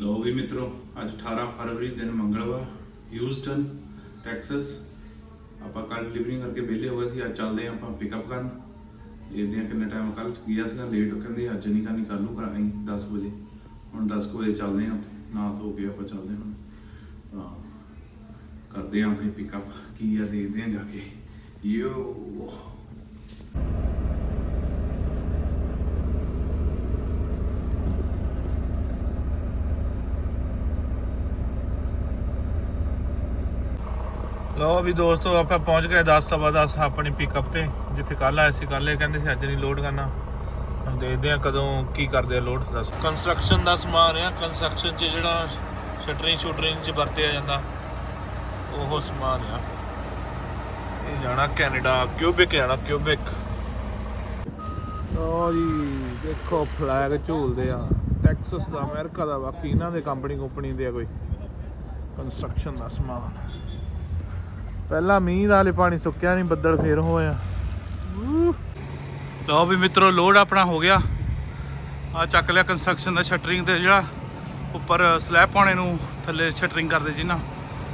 ਲੋ ਵੀ ਮਿੱਤਰੋ, ਅੱਜ 18 ਫਰਵਰੀ ਦਿਨ ਮੰਗਲਵਾਰ ਹਿਊਸਟਨ ਟੈਕਸਸ ਆਪਾਂ ਕੱਲ ਡਿਲੀਵਰੀ ਕਰਕੇ ਵਿਹਲੇ ਹੋ ਗਏ ਸੀ, ਅੱਜ ਚੱਲਦੇ ਹਾਂ ਆਪਾਂ ਪਿਕਅਪ ਕਰਨ। ਦੇਖਦੇ ਹਾਂ ਕਿੰਨੇ ਟਾਈਮ ਕੱਲ ਗਿਆ ਸੀਗਾ ਲੇਟ ਹੋ ਕਹਿੰਦੇ ਅੱਜ ਨਹੀਂ ਕਰਨੀ ਕੱਲ ਨੂੰ ਕਰਾਂਗੇ 10 ਵਜੇ। ਹੁਣ 10 ਕੁ ਵਜੇ ਚੱਲਦੇ ਹਾਂ ਉੱਥੇ ਨਾ ਧੋ ਕੇ ਆਪਾਂ ਚੱਲਦੇ ਹਾਂ ਹੁਣ। ਤਾਂ ਕਰਦੇ ਹਾਂ ਆਪਣੀ ਪਿਕਅਪ ਕੀ ਆ ਦੇਖਦੇ ਹਾਂ ਜਾ ਕੇ। ਯੋ। ਲੋ ਵੀ ਦੋਸਤੋ, ਆਪਾਂ ਪਹੁੰਚ ਗਏ 10 ਸਵਾ 10 ਆਪਣੀ ਪਿਕਅਪ ਤੇ, ਜਿੱਥੇ ਕੱਲ ਆਏ ਸੀ ਕੱਲ ਇਹ ਕਹਿੰਦੇ ਸੀ ਅੱਜ ਨਹੀਂ ਲੋਡ ਕਰਨਾ। ਹੁਣ ਦੇਖਦੇ ਆ ਕਦੋਂ ਕੀ ਕਰਦੇ ਆ ਲੋਡ ਦੱਸ। ਕੰਸਟਰਕਸ਼ਨ ਦਾ ਸਮਾਨ ਆ ਕੰਸਟਰਕਸ਼ਨ 'ਚ ਜਿਹੜਾ ਸ਼ਟਰਿੰਗ ਸ਼ੂਟਰਿੰਗ 'ਚ ਵਰਤਿਆ ਜਾਂਦਾ, ਉਹ ਸਮਾਨ ਆ। ਇਹ ਜਾਣਾ ਕੈਨੇਡਾ ਕਿਊਬਿਕ ਜਾਣਾ ਕਿਊਬਿਕ ਲੋ ਜੀ, ਦੇਖੋ ਫਲੈਗ ਝੂਲਦੇ ਆ। ਟੈਕਸਸ ਦਾ ਅਮਰੀਕਾ ਦਾ, ਬਾਕੀ ਇਹਨਾਂ ਦੇ ਕੰਪਨੀ ਕੰਪਨੀ ਦੇ ਆ ਕੋਈ। ਕੰਸਟਰਕਸ਼ਨ ਦਾ ਸਮਾਨ। ਪਹਿਲਾਂ ਮੀਂਹ ਦਾ ਹਲੇ ਪਾਣੀ ਸੁੱਕਿਆ ਨਹੀਂ, ਬੱਦਲ ਫੇਰ ਹੋਇਆ ਲਓ ਵੀ ਮਿੱਤਰੋ, ਲੋਡ ਆਪਣਾ ਹੋ ਗਿਆ। ਆ ਚੱਕ ਲਿਆ ਕੰਸਟਰਕਸ਼ਨ ਦਾ ਸ਼ਟਰਿੰਗ ਤੇ ਜਿਹੜਾ ਉੱਪਰ ਸਲੈਬ ਪਾਉਣੇ ਨੂੰ ਥੱਲੇ ਸ਼ਟਰਿੰਗ ਕਰਦੇ ਜੀ ਨਾ,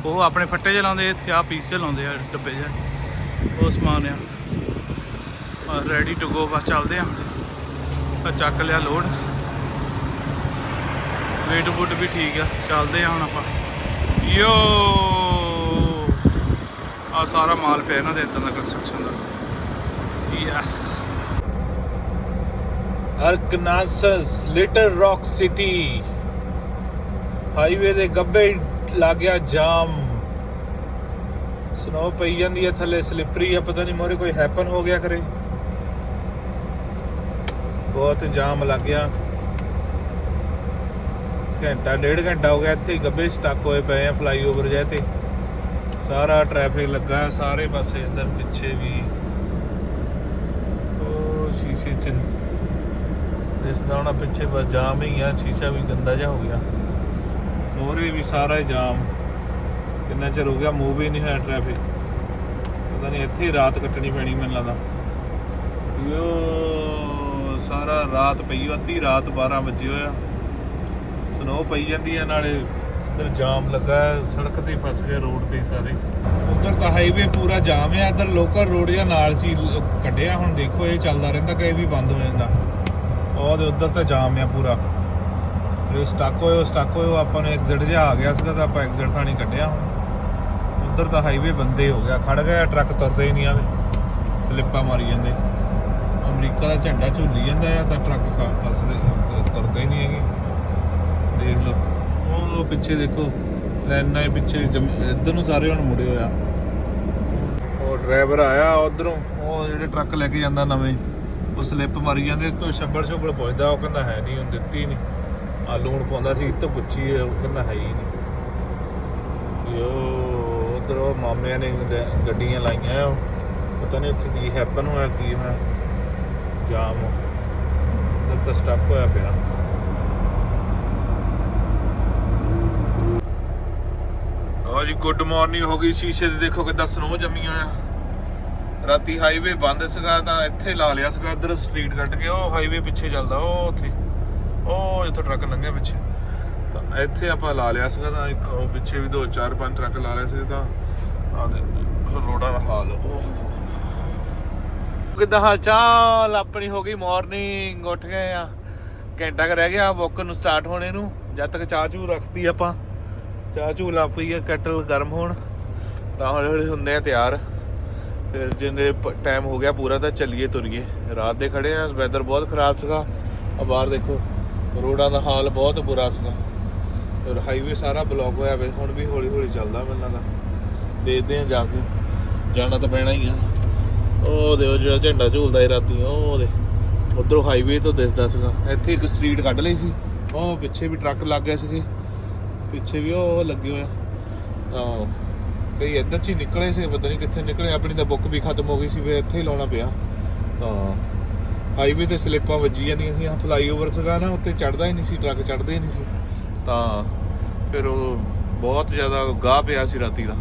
ਉਹ ਆਪਣੇ ਫੱਟੇ ਚ ਲਾਉਂਦੇ, ਇੱਥੇ ਆ ਪੀਸ ਚ ਲਾਉਂਦੇ ਆ, ਡੱਬੇ ਚ ਉਹ ਸਮਾਨ ਆ। ਰੈਡੀ ਟੂ ਗੋ ਬਸ ਚੱਲਦੇ ਆ। ਆ ਚੱਕ ਲਿਆ ਲੋਡ। ਵੇਟ ਵੁੱਡ ਵੀ ਠੀਕ ਆ, ਚੱਲਦੇ ਆ ਹੁਣ ਆਪਾਂ। ਯੋ ਆ, ਸਾਰਾ ਮਾਲ ਪਿਆ ਇਹਨਾਂ ਦੇ ਇਦਾਂ ਦਾ ਕੰਸਟਰਕਸ਼ਨ ਦਾ। Yes Arkansas Little Rock city highway ਦੇ ਗੱਬੇ ਲੱਗ ਗਿਆ ਜਾਮ। ਸਨੋ ਪਈ ਜਾਂਦੀ ਹੈ ਥੱਲੇ ਸਲਿਪਰੀ ਆ, ਪਤਾ ਨਹੀਂ ਮੋਰੇ ਕੋਈ ਹੈਪਨ ਹੋ ਗਿਆ ਕਰੇ। ਬਹੁਤ ਜਾਮ ਲੱਗ ਗਿਆ। ਘੰਟਾ, ਡੇਢ ਘੰਟਾ ਹੋ ਗਿਆ, ਇੱਥੇ ਹੀ ਗੱਬੇ ਸਟਕ ਹੋਏ ਪਏ ਆ ਫਲਾਈਓਵਰ ਜੇ ਤੇ। ਸਾਰਾ ਟ੍ਰੈਫਿਕ ਲੱਗਾ ਸਾਰੇ ਪਾਸੇ ਅੰਦਰ ਪਿੱਛੇ ਵੀ। ਉਹ ਸ਼ੀਸ਼ੇ ਚ ਦਿਸਦਾ ਹੁਣ ਪਿੱਛੇ ਬਸ ਜਾਮ ਹੀ ਆ, ਸ਼ੀਸ਼ਾ ਵੀ ਗੰਦਾ ਜਿਹਾ ਹੋ ਗਿਆ। ਮੋਰੇ ਵੀ ਸਾਰਾ ਜਾਮ। ਕਿੰਨਾ ਚਿਰ ਹੋ ਗਿਆ ਮੂਵ ਹੀ ਨਹੀਂ ਹੋਇਆ ਟ੍ਰੈਫਿਕ ਪਤਾ ਨਹੀਂ ਇੱਥੇ ਹੀ ਰਾਤ ਕੱਟਣੀ ਪੈਣੀ ਮੈਨੂੰ ਲੱਗਦਾ। ਯੋ ਸਾਰਾ ਰਾਤ ਪਈ, ਅੱਧੀ ਰਾਤ 12 ਵਜੇ ਹੋਇਆ। ਸਨੋ ਪਈ ਜਾਂਦੀ ਹੈ ਨਾਲੇ ਇੱਧਰ ਜਾਮ ਲੱਗਾ ਸੜਕ ਤੇ ਫਸ ਗਏ ਰੋਡ ਤੇ ਸਾਰੇ। ਉਧਰ ਤਾਂ ਹਾਈਵੇ ਪੂਰਾ ਜਾਮ ਹੈ, ਇੱਧਰ ਲੋਕਲ ਰੋਡ ਜਾਂ ਨਾਲ ਚ ਹੀ ਲ- ਕੱਢਿਆ, ਹੁਣ ਦੇਖੋ ਇਹ ਚੱਲਦਾ ਰਹਿੰਦਾ ਕਿ ਇਹ ਵੀ ਬੰਦ ਹੋ ਜਾਂਦਾ। ਉਹ ਤੇ ਉਧਰ ਤਾਂ ਜਾਮ ਆ ਪੂਰਾ। ਇਹ ਸਟਕ ਹੋਇਓ ਉਹ ਸਟਕ ਹੋਏ ਆਪਾਂ ਨੂੰ ਐਗਜ਼ਿਟ ਜਿਹਾ ਆ ਗਿਆ ਸੀਗਾ ਤਾਂ ਆਪਾਂ ਐਗਜ਼ਿਟ ਥਾਣੀ ਕੱਢਿਆ ਹੁਣ। ਉਧਰ ਤਾਂ ਹਾਈਵੇ ਬੰਦੇ ਹੋ ਗਿਆ ਖੜ ਗਿਆ ਟਰੱਕ ਤੁਰਦੇ ਹੀ ਨਹੀਂ ਆਵੇ। ਸਲਿੱਪਾਂ ਮਾਰੀ ਜਾਂਦੇ। ਅਮਰੀਕਾ ਦਾ ਝੰਡਾ ਝੂਲੀ ਜਾਂਦਾ ਆ, ਤਾਂ ਟਰੱਕ ਫਸਦੇ, ਤੁਰਦੇ ਹੀ ਨਹੀਂ ਹੈਗੇ। ਦੇਖ ਲਓ। ਉਹ ਪਿੱਛੇ ਦੇਖੋ ਲੈਣਾ ਦੇ ਪਿੱਛੇ ਇੱਧਰ ਨੂੰ ਸਾਰੇ ਹੁਣ ਮੁੜੇ ਹੋਇਆ ਉਹ ਡਰਾਈਵਰ ਆਇਆ ਉਧਰੋਂ, ਉਹ ਜਿਹੜੇ ਟਰੱਕ ਲੈ ਕੇ ਜਾਂਦਾ ਨਵੇਂ, ਉਹ ਸਲਿੱਪ ਮਾਰੀ ਜਾਂਦੇ ਤੋਂ ਛੱਬੜ ਛੱਬੜ ਪੁੱਛਦਾ, ਉਹ ਕਹਿੰਦਾ ਹੈ ਨਹੀਂ, ਹੁਣ ਦਿੱਤੀ ਨਹੀਂ। ਆ ਲੂਣ ਪਾਉਂਦਾ ਸੀ ਇਹ ਤੋਂ ਪੁੱਛੀ, ਉਹ ਕਹਿੰਦਾ ਹੈ ਹੀ ਨਹੀਂ। ਯੋ ਉਧਰ ਉਹ ਮਾਮਿਆਂ ਨੇ ਗੱਡੀਆਂ ਲਾਈਆਂ, ਉਹ ਪਤਾ ਨਹੀਂ ਉੱਥੇ ਕੀ ਹੈਪਨ ਹੋਇਆ, ਕੀ ਹੋਇਆ। ਜਾਮ। ਉਧਰ ਤਾਂ ਹੋਇਆ ਪਿਆ। ਲਓ ਜੀ ਗੁੱਡ ਮਾਰਨਿੰਗ ਹੋ ਗਈ, ਸ਼ੀਸ਼ੇ ਤੇ ਦੇਖੋ ਕਿੱਦਾਂ ਸਨੋ ਜੰਮੀਆਂ ਆ। ਰਾਤੀ ਹਾਈਵੇ ਬੰਦ ਸੀਗਾ ਤਾਂ ਇੱਥੇ ਲਾ ਲਿਆ ਸੀਗਾ, ਇੱਧਰ ਸਟਰੀਟ ਕੱਟ ਕੇ, ਉਹ ਹਾਈਵੇ ਪਿੱਛੇ ਚੱਲਦਾ, ਉਹ ਉੱਥੇ। ਉਹ ਜਿੱਥੋਂ ਟਰੱਕ ਲੰਘਿਆ ਪਿੱਛੇ। ਤਾਂ ਇੱਥੇ ਆਪਾਂ ਲਾ ਲਿਆ ਸੀਗਾ ਤਾਂ ਇੱਕ, ਉਹ ਪਿੱਛੇ ਵੀ ਦੋ, ਚਾਰ, ਪੰਜ ਟਰੱਕ ਲਾ ਲਿਆ ਸੀ ਤਾਂ ਆ ਦੇ ਰੋਡਾਂ ਦਾ ਹਾਲ, ਉਹ। ਕਿੱਦਾਂ ਹਾਲ ਚਾਲ? ਆਪਣੀ ਹੋ ਗਈ ਮਾਰਨਿੰਗ ਉੱਠ ਗਏ ਆ। ਘੰਟਾ ਕੁ ਰਹਿ ਗਿਆ ਵੋਕ ਨੂੰ ਸਟਾਰਟ ਹੋਣੇ ਨੂੰ। ਜਦ ਤੱਕ ਚਾਹ ਚੂ ਰੱਖਤੀ ਆਪਾਂ। ਚਾਹ ਚੂ ਲਾ ਪਈ ਆ ਕੈਟਲ ਗਰਮ ਹੋਣ, ਤਾਂ ਹੌਲੀ ਹੌਲੀ ਹੁੰਦੇ ਆ ਤਿਆਰ। ਫਿਰ ਜਿੰਨੇ ਟਾਈਮ ਹੋ ਗਿਆ ਪੂਰਾ, ਤਾਂ ਚੱਲੀਏ ਤੁਰੀਏ। ਰਾਤ ਦੇ ਖੜੇ ਆ ਵੈਦਰ ਬਹੁਤ ਖਰਾਬ ਸੀਗਾ। ਆ ਬਾਹਰ ਦੇਖੋ, ਰੋਡਾਂ ਦਾ ਹਾਲ ਬਹੁਤ ਬੁਰਾ ਸੀਗਾ। ਫਿਰ ਹਾਈਵੇ ਸਾਰਾ ਬਲੌਕ ਹੋਇਆ ਵੇ ਹੁਣ ਵੀ ਹੌਲੀ ਹੌਲੀ ਚੱਲਦਾ ਮੈਨੂੰ ਦਾ। ਦੇਖਦੇ ਆ ਜਾ ਕੇ, ਜਾਣਾ ਤਾਂ ਪੈਣਾ ਹੀ ਆ। ਉਹ ਦੇ ਜਿਹੜਾ ਝੰਡਾ ਝੂਲਦਾ ਸੀ ਰਾਤੀ, ਉਹ ਦੇ ਉਧਰੋਂ ਹਾਈਵੇ ਤੋਂ ਦਿਸਦਾ ਸੀਗਾ। ਇੱਥੇ ਇੱਕ ਸਟਰੀਟ ਕੱਢ ਲਈ ਸੀ, ਉਹ ਪਿੱਛੇ ਵੀ ਟਰੱਕ ਲੱਗ ਗਏ ਸੀਗੇ। ਪਿੱਛੇ ਵੀ ਉਹ ਲੱਗੇ ਹੋਏ ਆ। ਤਾਂ ਕਈ ਇੱਧਰ ਚ ਹੀ ਨਿਕਲੇ ਸੀ, ਪਤਾ ਨਹੀਂ ਕਿੱਥੇ ਨਿਕਲੇ, ਆਪਣੀ ਤਾਂ ਬੁੱਕ ਵੀ ਖਤਮ ਹੋ ਗਈ ਸੀ, ਫਿਰ ਇੱਥੇ ਹੀ ਲਾਉਣਾ ਪਿਆ। ਤਾਂ ਹਾਈਵੇ ਤੇ ਸਲਿੱਪਾਂ ਵੱਜੀ ਜਾਂਦੀਆਂ ਸੀ ਫਲਾਈਓਵਰ ਸੀਗਾ ਨਾ, ਉੱਤੇ ਚੜਦਾ ਹੀ ਨਹੀਂ ਸੀ, ਟਰੱਕ ਚੜਦੇ ਹੀ ਨਹੀਂ ਸੀ। ਤਾਂ ਫਿਰ ਉਹ ਬਹੁਤ ਜ਼ਿਆਦਾ ਗਾਹ ਪਿਆ ਸੀ ਰਾਤੀ ਦਾ।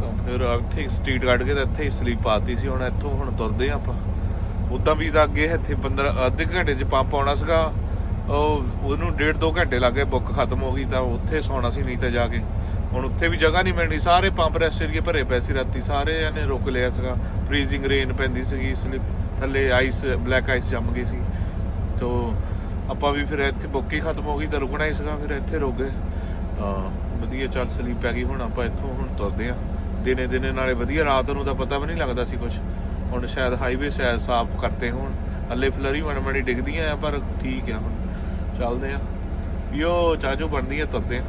ਤਾਂ ਫਿਰ ਇੱਥੇ ਸਟਰੀਟ ਕੱਢ ਕੇ ਤਾਂ ਇੱਥੇ ਹੀ ਸਲੀਪ ਆਤੀ ਸੀ, ਹੁਣ ਇੱਥੋਂ ਹੁਣ ਤੁਰਦੇ ਆ ਆਪਾਂ। ਉਦਾਂ ਵੀ ਤਾਂ ਅੱਗੇ ਇੱਥੇ 15 ਅੱਧੇ ਘੰਟੇ ਚ ਪੰਪ ਆਉਣਾ ਸੀਗਾ ਉਹ ਉਹਨੂੰ ਡੇਢ ਦੋ ਘੰਟੇ ਲੱਗੇ ਬੁੱਕ ਖਤਮ ਹੋ ਗਈ ਤਾਂ ਉੱਥੇ ਸੌਣਾ ਸੀ ਨਹੀਂ ਤਾਂ ਜਾ ਕੇ। ਹੁਣ ਉੱਥੇ ਵੀ ਜਗ੍ਹਾ ਨਹੀਂ ਮਿਲਣੀ। ਸਾਰੇ ਪੰਪ ਰੈਸਟ ਏਰੀਏ ਭਰੇ ਪਏ ਸੀ ਰਾਤੀ। ਸਾਰੇ ਨੇ ਰੁਕ ਲਿਆ ਸੀਗਾ। ਫ੍ਰੀਜ਼ਿੰਗ ਰੇਨ ਪੈਂਦੀ ਸੀਗੀ ਸਲਿਪ ਥੱਲੇ ਆਈਸ ਬਲੈਕ ਆਈਸ ਜੰਮ ਗਈ ਸੀ। ਤੋ ਆਪਾਂ ਵੀ ਫਿਰ ਇੱਥੇ ਬੁੱਕ ਹੀ ਖਤਮ ਹੋ ਗਈ ਤਾਂ ਰੁਕਣਾ ਹੀ ਸੀਗਾ, ਫਿਰ ਇੱਥੇ ਰੁਕ ਗਏ। ਤਾਂ ਵਧੀਆ ਚੱਲ ਸਲੀਪ ਪੈ ਗਈ। ਹੁਣ ਆਪਾਂ ਇੱਥੋਂ ਹੁਣ ਤੁਰਦੇ ਆ ਦਿਨੇ ਦਿਨੇ ਨਾਲੇ ਵਧੀਆ, ਰਾਤ ਨੂੰ ਤਾਂ ਪਤਾ ਵੀ ਨਹੀਂ ਲੱਗਦਾ ਸੀ ਕੁਝ ਹੁਣ ਸ਼ਾਇਦ ਹਾਈਵੇ ਸ਼ਾਇਦ ਸਾਫ਼ ਕਰਤੇ ਹੋਣ। ਹੱਲੇ ਫਲਰੀ ਮਣ ਮਣੀ ਡਿੱਗਦੀਆਂ ਆ, ਪਰ ਠੀਕ ਆ ਹੁਣ। ਚੱਲਦੇ ਆ। ਯੋ ਚਾਚੂ ਬਣਦੀ ਤੁਰਦੇ ਆ।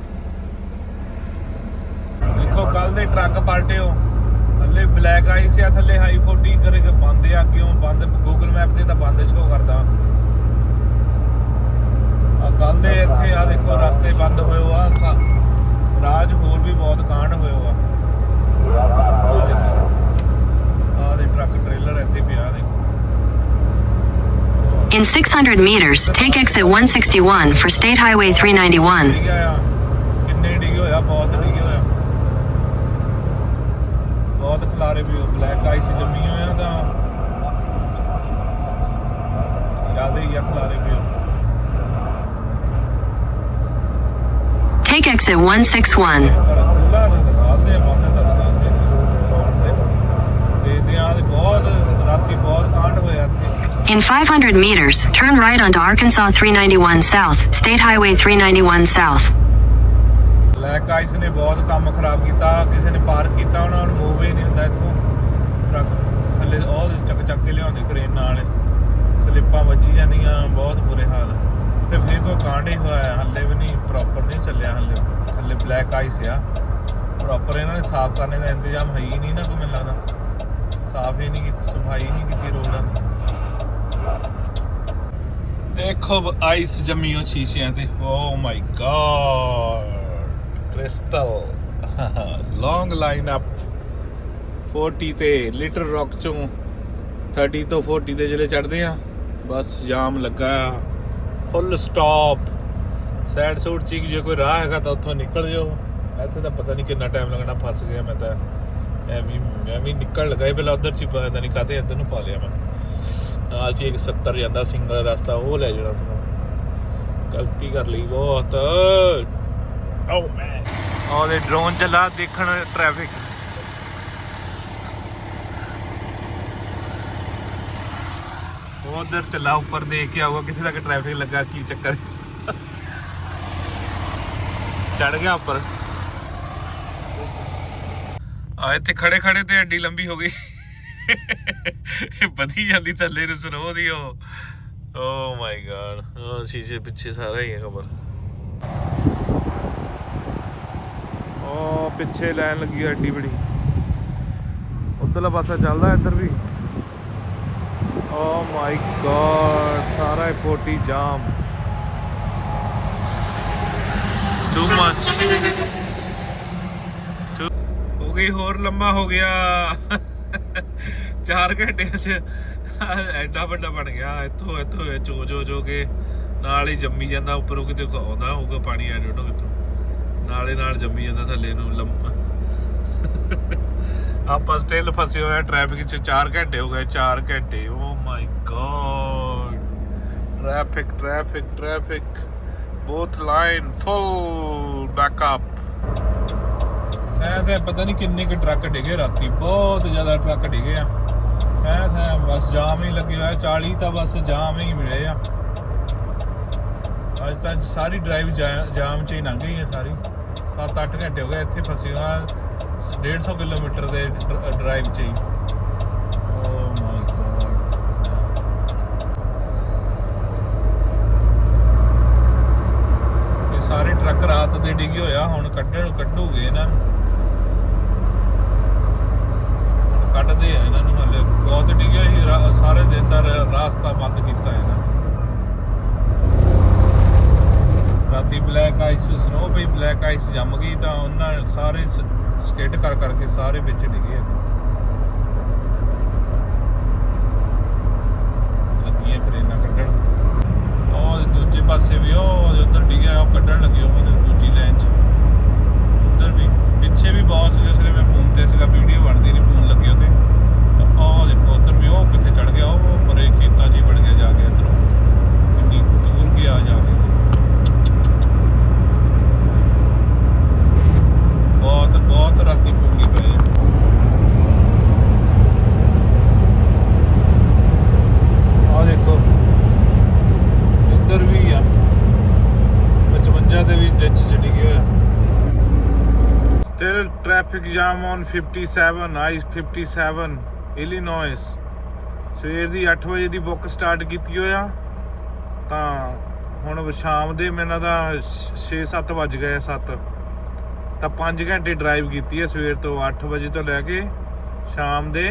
ਦੇਖੋ ਕੱਲ ਦੇ ਟਰੱਕ ਪਲਟਿਓ। ਥੱਲੇ ਬਲੈਕ ਆਈਸ ਆ ਥੱਲੇ ਹਾਈ 40 ਕਰੇ ਕਿ ਬੰਦ ਆ ਕਿਉਂ ਬੰਦ ਗੂਗਲ ਮੈਪ ਤੇ ਤਾਂ ਬੰਦ ਸ਼ੋ ਕਰਦਾ। ਆ ਕੱਲ ਦੇ ਇੱਥੇ ਆ ਦੇਖੋ ਰਸਤੇ ਬੰਦ ਹੋਏ ਹੋ ਆ ਰਾਜ ਹੋਰ ਵੀ ਬਹੁਤ ਕਾਂਡ ਹੋਏ ਹੋ ਆ ਆ ਦੇ ਟਰੱਕ ਟ੍ਰੇਲਰ ਇੱਥੇ ਪਿਆ ਦੇਖੋ। In 600 meters, take exit 161 for State Highway 391. ਡਿੱਗਿਆ ਆ ਕਿੰਨੇ ਡਿੱਗੇ ਹੋਇਆ ਬਹੁਤ ਡਿੱਗੇ ਹੋਇਆ ਬਹੁਤ ਖਲਾਰੇ ਵੀ ਬਲੈਕ ਆਈਸ ਜੰਮੀ ਹੋਇਆ ਤਾਂ ਜ਼ਿਆਦਾ ਹੀ ਆ ਖਲਾਰੇ ਵੀ। Take exit 161. ਪਰ ਖੁੱਲਾ ਤਾਂ ਦਿਖਾਉਂਦੇ ਆ। ਬੰਦ ਤਾਂ ਦਿਖਾਉਂਦੇ ਦੇ ਦੇ ਆ ਬਹੁਤ ਰਾਤੀ ਬਹੁਤ ਕਾਂਡ ਹੋਇਆ ਇੱਥੇ। In 500 meters, turn right onto Arkansas 391 South, State Highway 391 South. Black ice ਨੇ ਬਹੁਤ ਕੰਮ ਖਰਾਬ ਕੀਤਾ ਕਿਸੇ ਨੇ ਪਾਰਕ ਕੀਤਾ ਉਹਨਾਂ ਨੂੰ ਮੂਵ ਹੀ ਨਹੀਂ ਹੁੰਦਾ ਇੱਥੋਂ। ਟਰੱਕ ਥੱਲੇ ਉਹ ਚੱਕ ਚੱਕ ਕੇ ਲਿਆਉਂਦੇ ਕ੍ਰੇਨ ਨਾਲ। ਸਲਿੱਪਾਂ ਵੱਜੀ ਜਾਂਦੀਆਂ ਬਹੁਤ ਬੁਰੇ ਹਾਲ। ਤੇ ਫੇਰ ਕੋਈ ਕਾਂਡ ਹੀ ਹੋਇਆ ਹੈ, ਹੱਲੇ ਵੀ ਨਹੀਂ ਪ੍ਰੋਪਰ ਨਹੀਂ ਚੱਲਿਆ ਹੱਲੇ। ਥੱਲੇ ਬਲੈਕ ਆਈਸ ਆ। ਪ੍ਰੋਪਰ ਇਹਨਾਂ ਨੇ ਸਾਫ਼ ਕਰਨੇ ਦਾ ਇੰਤਜ਼ਾਮ ਹੈ ਹੀ ਨਹੀਂ ਨਾ ਕੋਈ ਮੈਨੂੰ ਲੱਗਦਾ। ਸਾਫ਼ ਹੀ ਨਹੀਂ ਕੀਤੀ ਸਫ਼ਾਈ ਨਹੀਂ ਕੀਤੀ ਰੋਡਾਂ ਦੀ। ਦੇਖੋ ਆਈਸ ਜੰਮੀ ਹੋ ਸ਼ੀਸ਼ਿਆਂ ਤੇ। ਓ my God crystal long line up 40 ਤੇ ਲਿਟਲ ਰੌਕ ਚੋਂ 30 ਤੋਂ 40 ਤੇ ਜਿਹੜੇ ਚੜਦੇ ਆ। ਬਸ ਜਾਮ ਲੱਗਾ ਆ। ਫੁੱਲ ਸਟਾਪ ਸਾਈਡ ਸੂਟ ਚੀਕ ਜੇ ਕੋਈ ਰਾਹ ਹੈਗਾ ਤਾਂ ਉੱਥੋਂ ਨਿਕਲ ਜਾਓ। ਇੱਥੇ ਤਾਂ ਪਤਾ ਨਹੀਂ ਕਿੰਨਾ ਟਾਈਮ ਲੱਗਣਾ, ਫਸ ਗਿਆ ਮੈਂ ਤਾਂ। ਐਵੇਂ ਮੈਂ ਵੀ ਨਿਕਲ ਲਗਾ। ਪਹਿਲਾਂ ਉਧਰ ਚ ਹੀ ਪਤਾ ਨਹੀਂ ਕਾਤੇ ਇੱਧਰ ਨੂੰ ਪਾ ਲਿਆ ਮੈਂ। ਨਾਲ ਚ ਇੱਕ 70 ਜਾਂਦਾ ਸਿੰਗਲ ਰਸਤਾ, ਉਹ ਲੈ ਜਾਣਾ ਸੀ ਗਲਤੀ ਕਰ ਲਈ ਬਹੁਤ। oh, ਓ ਮੈਨ ਉਹਦੇ ਡਰੋਨ ਚਲਾ ਦੇਖਣ ਟ੍ਰੈਫਿਕ ਉਧਰ ਚਲਾ ਉੱਪਰ ਦੇਖ ਕੇ ਆਊਗਾ ਕਿੱਥੇ ਤੱਕ ਟ੍ਰੈਫਿਕ ਲੱਗਾ, ਕੀ ਚੱਕਰ। ਚੜ ਗਿਆ ਉੱਪਰ। ਆ ਇੱਥੇ ਖੜੇ ਖੜੇ ਤੇ ਅੱਡੀ ਲੰਬੀ ਹੋ ਗਈ। ਵਧੀ ਜਾਂਦੀ ਥੱਲੇ ਨੂੰ ਸਰੋ ਦੀ ਉਹ। ਓ ਮਾਈ ਗॉड ਉਹ ਸ਼ੀਸ਼ੇ ਪਿੱਛੇ ਸਾਰਾ ਹੀ ਹੈ ਖਬਰ। ਉਹ ਪਿੱਛੇ ਲਾਈਨ ਲੱਗੀ ਹੈ ਐਡੀ ਬੜੀ। ਉਧਰਲਾ ਪਾਸਾ ਚੱਲਦਾ ਇੱਧਰ ਵੀ। ਓ ਮਾਈ ਗॉड ਸਾਰਾ ਇਹ 40 ਜਾਮ। ਟੂ ਮੱਚ ਹੋ ਗਈ ਹੋਰ ਲੰਮਾ ਹੋ ਗਿਆ। 4 ਘੰਟਿਆਂ ਚ ਐਡਾ ਵੱਡਾ ਬਣ ਗਿਆ। ਇੱਥੋਂ ਇੱਥੋਂ ਇਹ ਚੋ ਜੋ ਕੇ ਨਾਲ ਹੀ ਜੰਮੀ ਜਾਂਦਾ, ਉੱਪਰੋਂ ਕਿਤੇ ਆਉਂਦਾ, ਹੋਊਗਾ ਪਾਣੀ ਆ ਡੋਡੋ ਕਿਤੋਂ ਨਾਲੇ ਨਾਲ ਜੰਮੀ ਜਾਂਦਾ ਥੱਲੇ ਨੂੰ ਲੰਮਾ। ਆਪਾਂ ਸਟਿਲ ਫਸੇ ਹੋਏ ਆ ਟ੍ਰੈਫਿਕ 'ਚ 4 ਘੰਟੇ ਹੋ ਗਏ 4 ਘੰਟੇ। ਓ my God traffic traffic traffic both line full backup ਐ ਤੇ ਪਤਾ ਨਹੀਂ ਕਿੰਨੇ ਕੁ ਟਰੱਕ ਡਿਗੇ ਰਾਤੀ, ਬਹੁਤ ਜ਼ਿਆਦਾ ਟਰੱਕ ਡਿਗੇ ਆ। ਐ ਤਾਂ ਬਸ ਜਾਮ ਹੀ ਲੱਗੇ ਹੋਇਆ 40 ਤਾਂ ਬਸ ਜਾਮ ਹੀ ਮਿਲੇ ਆ। ਅੱਜ ਤਾਂ ਸਾਰੀ ਡਰਾਈਵ ਜਾਮ 'ਚ ਹੀ ਲੰਘ ਗਈ ਹੈ ਸਾਰੀ। 7-8 ਘੰਟੇ ਹੋ ਗਏ ਇੱਥੇ ਫਸੇ ਆ 150 ਕਿਲੋਮੀਟਰ ਦੇ ਡਰਾਈਵ 'ਚ ਹੀ। oh ਸਾਰੇ ਟਰੱਕ ਰਾਤ ਦੇ ਡਿੱਗੇ ਹੋਇਆ ਹੁਣ ਕੱਢਣ, ਕੱਢੂਗੇ ਇਹਨਾਂ ਨੂੰ ਹੁਣ ਕੱਢਦੇ ਆ ਇਹਨਾਂ ਨੂੰ ਹਲੇ। ਬਹੁਤ ਡਿੱਗਿਆ ਸੀ ਸਾਰੇ ਦਿਨ ਦਾ ਰ- ਰਾਸਤਾ ਬੰਦ ਕੀਤਾ ਇਹਨਾਂ ਨੇ। ਰਾਤੀ ਬਲੈਕ ਆਈਸ ਸਨੋ ਪਈ, ਬਲੈਕ ਆਈਸ ਜੰਮ ਗਈ ਤਾਂ ਉਹਨਾਂ ਸਾਰੇ ਸਕਿੱਡ ਕਰ ਕਰਕੇ ਸਾਰੇ ਵਿੱਚ ਡਿੱਗੇ ਇੱਥੇ। ਲੱਗੀਆਂ ਕਰੇਨਾਂ ਕੱਢਣ। ਉਹ ਦੂਜੇ ਪਾਸੇ ਵੀ ਉਹ ਉਧਰ ਡਿੱਗਿਆ, ਉਹ ਕੱਢਣ ਲੱਗੇ ਉਹ ਦੂਜੀ ਲਾਈਨ 'ਚ। ਉਧਰ ਵੀ, ਪਿੱਛੇ ਵੀ ਬਹੁਤ ਸੀਗੇ ਸੀਗੇ ਮੈਂ ਫੋਨ ਤੇ ਸੀਗਾ, ਵੀਡੀਓ ਬਣਦੀ ਨਹੀਂ ਮਾਹੌਲ ਉਧਰ ਵੀ ਉਹ ਕਿੱਥੇ ਚੜ ਗਿਆ ਉਹ ਪਰੇ ਖੇਤਾਂ 'ਚ ਹੀ ਵੜ ਗਿਆ ਜਾ ਕੇ ਇਧਰੋਂ ਕਿੰਨੀ ਦੂਰ ਗਿਆ ਜਾ ਕੇ ਬਹੁਤ ਬਹੁਤ ਰਾਤੀ ਪੁੰਗੀ ਪਏ ਆ ਦੇਖੋ ਇੱਧਰ ਵੀ ਆ 55 ਤੇ ਵੀ ਡਿੱਚ ਚੜੀ ਗਿਆ Still traffic jam on 57, I 57. Illinois ਸਵੇਰ ਦੀ 8 ਵਜੇ ਦੀ ਬੁੱਕ ਸਟਾਰਟ ਕੀਤੀ ਹੋਇਆ। ਤਾਂ ਹੁਣ ਸ਼ਾਮ ਦੇ ਮੈਨੂੰ ਦਾ 6-7 ਵੱਜ ਗਏ 7 ਤਾਂ 5 ਘੰਟੇ ਡਰਾਈਵ ਕੀਤੀ ਹੈ ਸਵੇਰ ਤੋਂ 8 ਵਜੇ ਤੋਂ ਲੈ ਕੇ ਸ਼ਾਮ ਦੇ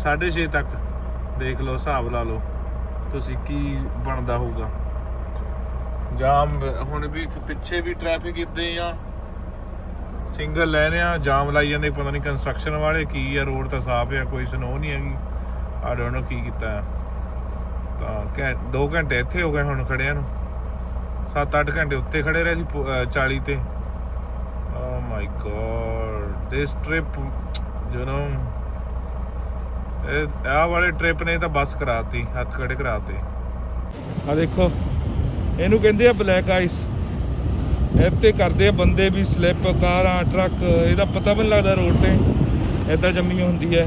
6:30 ਤੱਕ। ਦੇਖ ਲਓ, ਹਿਸਾਬ ਲਾ ਲਓ, ਤੁਸੀਂ ਕੀ ਬਣਦਾ ਹੋਊਗਾ। ਜਾਮ ਹੁਣ ਵੀ ਪਿੱਛੇ ਵੀ ਟ੍ਰੈਫਿਕ ਇਦਾਂ ਹੀ ਆ। ਸਿੰਗਲ ਲੈ ਰਹੇ ਆ ਜਾਮ ਲਾਈ ਜਾਂਦੇ, ਪਤਾ ਨਹੀਂ ਕੰਸਟਰਕਸ਼ਨ ਵਾਲੇ ਕੀ ਆ ਰੋਡ ਤਾਂ ਸਾਫ਼ ਆ, ਕੋਈ ਸਨੋ ਨਹੀਂ ਹੈਗੀ। ਆ ਡੋਨਟ ਨੋ ਕੀ ਕੀਤਾ ਤਾਂ ਘੈ 2 ਘੰਟੇ ਇੱਥੇ ਹੋ ਗਏ ਹੁਣ ਖੜਿਆਂ ਨੂੰ। 7-8 ਘੰਟੇ ਉੱਤੇ ਖੜੇ ਰਹੇ ਸੀ 40 ਤੇ। ਓ my God this trip you know ਇਹ ਆ ਵਾਲੇ ਟ੍ਰਿਪ ਨੇ ਤਾਂ ਬੱਸ ਕਰਾਤੀ, ਹੱਥ ਖੜੇ ਕਰਾਤੇ। ਆ ਦੇਖੋ, ਇਹਨੂੰ ਕਹਿੰਦੇ ਆ ਬਲੈਕ ਆਈਸ ਇੱਥੇ ਕਰਦੇ ਆ ਬੰਦੇ ਵੀ ਸਲਿੱਪ ਕਾਰਾਂ ਟਰੱਕ ਇਹਦਾ ਪਤਾ ਵੀ ਨਹੀਂ ਲੱਗਦਾ ਰੋਡ ਤੇ। ਐਦਾਂ ਜੰਮੀ ਹੁੰਦੀ ਹੈ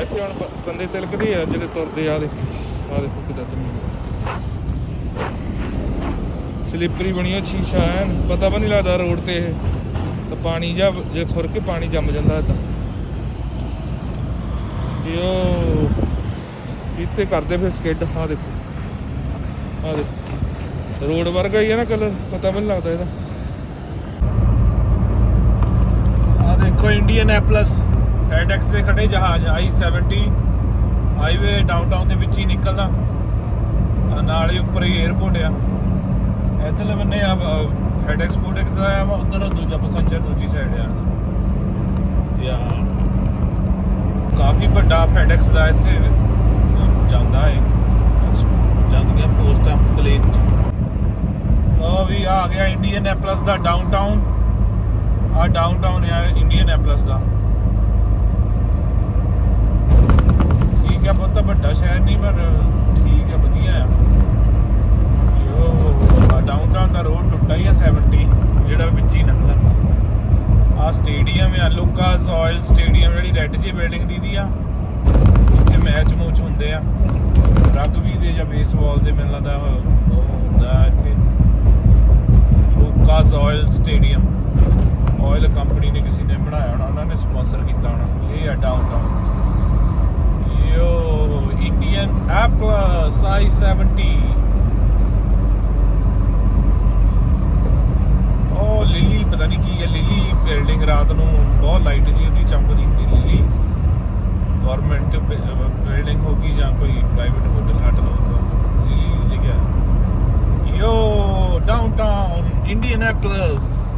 ਇੱਥੇ ਹੁਣ ਬੰਦੇ ਤਿਲਕਦੇ ਆ ਜਿਹੜੇ ਤੁਰਦੇ ਆ ਦੇ ਆ ਦੇਖੋ ਕਿਦਾਂ ਜੰਮੀ ਸਲਿੱਪਰੀ ਬਣੀ ਆ ਸ਼ੀਸ਼ਾ ਐਨ, ਪਤਾ ਵੀ ਨਹੀਂ ਲੱਗਦਾ ਰੋਡ ਤੇ ਇਹ। ਤਾਂ ਪਾਣੀ ਜਾਂ ਜੇ ਖੁਰ ਕੇ ਪਾਣੀ ਜੰਮ ਜਾਂਦਾ ਏਦਾਂ। ਇਹ ਇੱਥੇ ਕਰਦੇ ਫਿਰ ਸਕਿੱਡ ਆ ਦੇਖੋ। ਆ ਦੇਖੋ। ਰੋਡ ਵਰਗਾ ਹੀ ਹੈ ਨਾ ਕਲਰ ਪਤਾ ਵੀ ਨਹੀਂ ਲੱਗਦਾ ਇਹਦਾ। ਆ ਦੇਖੋ ਇੰਡੀਅਨ ਐਪਲਸ FedEx ਦੇ ਖੜੇ ਜਹਾਜ਼ ਆਈ 70 ਹਾਈਵੇ ਡਾਊਨਟਾਊਨ ਦੇ ਵਿੱਚ ਹੀ ਨਿਕਲਦਾ। ਨਾਲ ਹੀ ਉੱਪਰ ਹੀ 에어ਪੋਰਟ ਆ। ਇੱਥੇ ਲਵਨੇ ਆ FedEx FedEx ਦਾ ਆ ਉਧਰ ਦੂਜਾ ਪੈਸੇਂਜਰ ਦੂਜੀ ਸਾਈਡ ਆ। ਯਾ ਕਾਫੀ ਵੱਡਾ ਫੈਡੈਕਸ ਦਾ ਇੱਥੇ ਅਮ, ਜਾਂਦਾ ਹੈ ਜਾਂਦੀਆਂ ਪੋਸਟਾਂ ਪਲੇਨ ਚ। ਉਹ ਵੀ ਆ ਗਿਆ ਇੰਡੀਅਨ ਐਪਲਸ ਦਾ ਡਾਊਨਟਾਊਨ ਆ ਡਾਊਨਟਾਊਨ ਆ ਇੰਡੀਅਨ ਐਪਲਸ ਦਾ। ਠੀਕ ਹੈ ਬਹੁਤ ਵੱਡਾ ਸ਼ਹਿਰ ਨਹੀਂ, ਪਰ ਠੀਕ ਹੈ ਵਧੀਆ ਆ। ਜੋ ਡਾਊਨਟਾਊਨ ਦਾ ਰੋਡ ਟੁੱਟਾ ਹੀ ਆ 70 ਜਿਹੜਾ ਵਿੱਚ ਹੀ ਲੰਘਦਾ। ਆ ਸਟੇਡੀਅਮ ਆ ਲੁਕਾਸ ਆਇਲ ਸਟੇਡੀਅਮ ਜਿਹੜੀ ਰੈੱਡ ਜੀ ਬਿਲਡਿੰਗ ਦੀ ਦੀ ਆ। ਇੱਥੇ ਮੈਚ ਮੂਚ ਹੁੰਦੇ ਆ। ਰਗਬੀ ਦੇ ਜਾਂ ਬੇਸਬਾਲ ਦੇ, ਮੈਨੂੰ ਲੱਗਦਾ ਉਹ ਉਹ ਹੁੰਦਾ ਇੱਥੇ। Lucas oil stadium oil company ਨੇ ਕਿਸੇ ਨੇ ਬਣਾਇਆ ਹੋਣਾ, ਉਹਨਾਂ ਨੇ ਸਪਾਂਸਰ ਕੀਤਾ ਹੋਣਾ। ਇਹ ਆ ਡਾਊਨਟਾਊਨ ਯੋ ਇੰਡੀਅਨ ਐਪਲਸ i70 ਉਹ ਲਿਲੀ ਪਤਾ ਨਹੀਂ ਕੀ ਹੈ ਲਿਲੀ ਬਿਲਡਿੰਗ ਰਾਤ ਨੂੰ ਬਹੁਤ ਲਾਈਟ ਜੀ ਉਹਦੀ ਚਮਕਦੀ ਹੁੰਦੀ। ਲਿਲੀ ਗਵਰਨਮੈਂਟ ਬਿਲਡਿੰਗ ਹੋ ਗਈ ਜਾਂ ਕੋਈ ਪ੍ਰਾਈਵੇਟ ਹੋਟਲ ਹਟ ਲਓ। ਲਿਲੀ ਲਿਖਿਆ ਯੋ ਡਾਊਨਟਾਊਨ Indianapolis.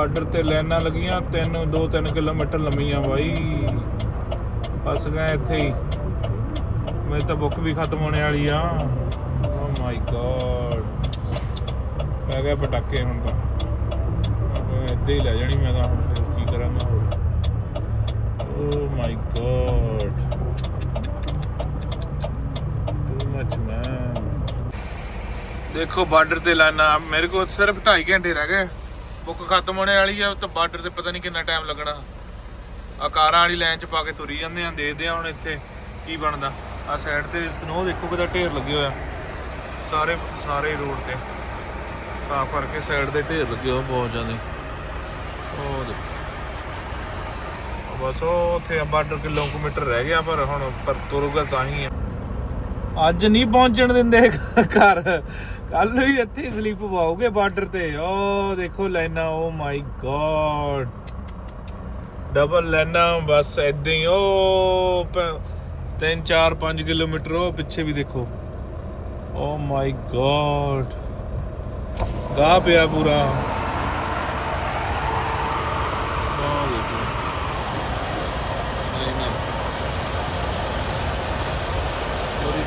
ਬਾਰਡਰ ਤੇ ਲਾਈਨਾਂ ਲੱਗੀਆਂ, ਤਿੰਨ 2-3 ਕਿਲੋਮੀਟਰ ਲੰਮੀਆਂ ਬਾਈ। ਫਸ ਗਏ ਇੱਥੇ ਹੀ। ਮੇਰੀ ਤਾਂ ਬੁੱਕ ਵੀ ਖਤਮ ਹੋਣੇ ਵਾਲੀ ਆ। ਓ ਮਾਈ ਗॉड ਪੈ ਗਏ ਪਟਾਕੇ ਹੁਣ ਤਾਂ। ਇੱਦਾਂ ਹੀ ਲੈ ਜਾਣੀ ਮੈਂ ਤਾਂ ਹੁਣ, ਫਿਰ ਕੀ ਕਰਾਂਗਾ ਓ ਮਾਈ ਗॉड ਟੂ ਮੱਚ ਮੈਨ ਦੇਖੋ ਬਾਰਡਰ ਤੇ ਲਾਈਨਾਂ, ਮੇਰੇ ਕੋਲ ਸਿਰਫ 2.5 ਘੰਟੇ ਰਹਿ ਗਏ। ਬੁੱਕ ਖਤਮ ਹੋਣੇ ਵਾਲੀ ਆ ਤਾਂ ਬਾਰਡਰ ਤੇ ਪਤਾ ਨਹੀਂ ਕਿੰਨਾ ਟਾਈਮ ਲੱਗਣਾ। ਆ ਵਾਲੀ ਲਾਈਨ ਚ ਪਾ ਕੇ ਤੁਰੀ ਜਾਂਦੇ ਆ, ਦੇਖਦੇ ਆ ਹੁਣ ਇੱਥੇ ਕੀ ਬਣਦਾ। ਆ ਸਾਈਡ ਤੇ ਸਨੋ ਦੇਖੋ ਕਿਦਾ ਢੇਰ ਲੱਗੇ ਹੋਇਆ ਸਾਰੇ ਸਾਰੇ ਰੋਡ ਤੇ। ਸਾਫ਼ ਕਰਕੇ ਸਾਈਡ ਦੇ ਢੇਰ ਲੱਗੇ ਹੋ ਬਹੁਤ ਜ਼ਿਆਦਾ। ਉਹ ਦੇਖੋ। ਬਸ ਉਹ ਉੱਥੇ ਬਾਰਡਰ ਕਿਲੋਮੀਟਰ ਰਹਿ ਗਿਆ, ਪਰ ਹੁਣ, ਪਰ ਤੁਰੂਗਾ ਤਾਂ ਹੀ ਆ। ਅੱਜ ਨਹੀਂ ਪਹੁੰਚਣ ਦਿੰਦੇ ਘਰ। ਕੱਲ ਨੂੰ ਹੀ ਇੱਥੇ ਸਲੀਪ ਪਾਓਗੇ ਬਾਰਡਰ ਤੇ। ਓ ਦੇਖੋ ਲਾਈਨਾਂ ਓ ਮਾਈ ਗॉड ਡਬਲ ਲਾਈਨਾਂ ਬਸ ਏਦਾਂ ਹੀ ਓ 3 4 5 ਕਿਲੋਮੀਟਰ, ਉਹ ਪਿੱਛੇ ਵੀ ਦੇਖੋ। ਓ ਮਾਈ ਗॉड ਗਾ ਪਿਆ ਪੂਰਾ।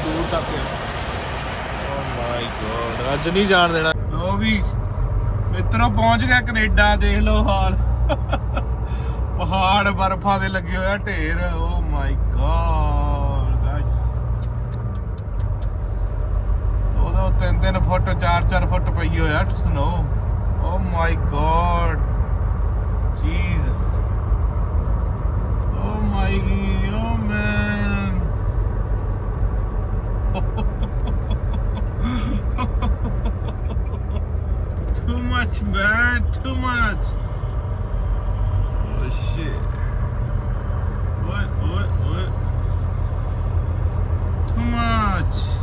ਦੂਰ ਤੱਕ ਮਾਈ ਅੱਜ ਨਹੀਂ ਜਾਣ ਦੇਣਾ। ਉਹ ਵੀ, ਮਿੱਤਰੋ, ਪਹੁੰਚ ਗਿਆ ਕੈਨੇਡਾ, ਦੇਖ ਲਓ ਹਾਲ। ਪਹਾੜ ਬਰਫਾਂ ਦੇ ਲੱਗੇ ਹੋਇਆ ਢੇਰ। oh ਓ ਮਾਈ ਗੋਡ ਉਹਦਾ ਤਿੰਨ ਤਿੰਨ ਫੁੱਟ 4-4 ਫੁੱਟ ਪਈ ਹੋਇਆ snow oh my God Jesus oh my oh man much, man. Too much. Oh shit. What? What? What? Too much.